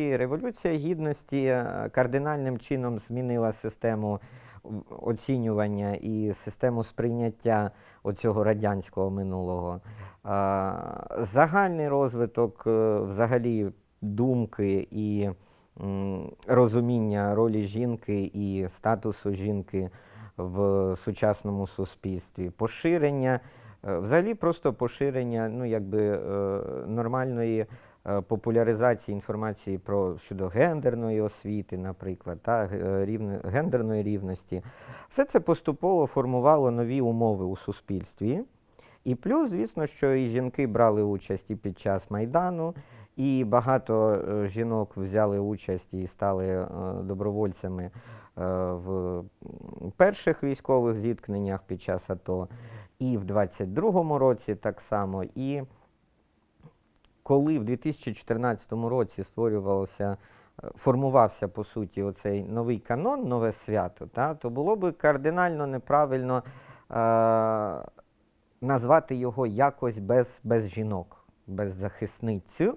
таки революція гідності е, кардинальним чином змінила систему оцінювання і систему сприйняття оцього радянського минулого. Загальний розвиток е, взагалі думки і розуміння ролі жінки і статусу жінки в сучасному суспільстві, поширення, е, взагалі просто поширення ну, якби, е, нормальної е, популяризації інформації про щодо гендерної освіти, наприклад, та, г- рівне- гендерної рівності. Все це поступово формувало нові умови у суспільстві. І плюс, звісно, що і жінки брали участь і під час Майдану, і багато е, жінок взяли участь і стали е, добровольцями е, в перших військових зіткненнях під час АТО, і в 22-му році так само. І коли в 2014 році створювалося, е, формувався по суті оцей новий канон, нове свято, та, то було би кардинально неправильно е, назвати його якось без, без жінок, без захисницю.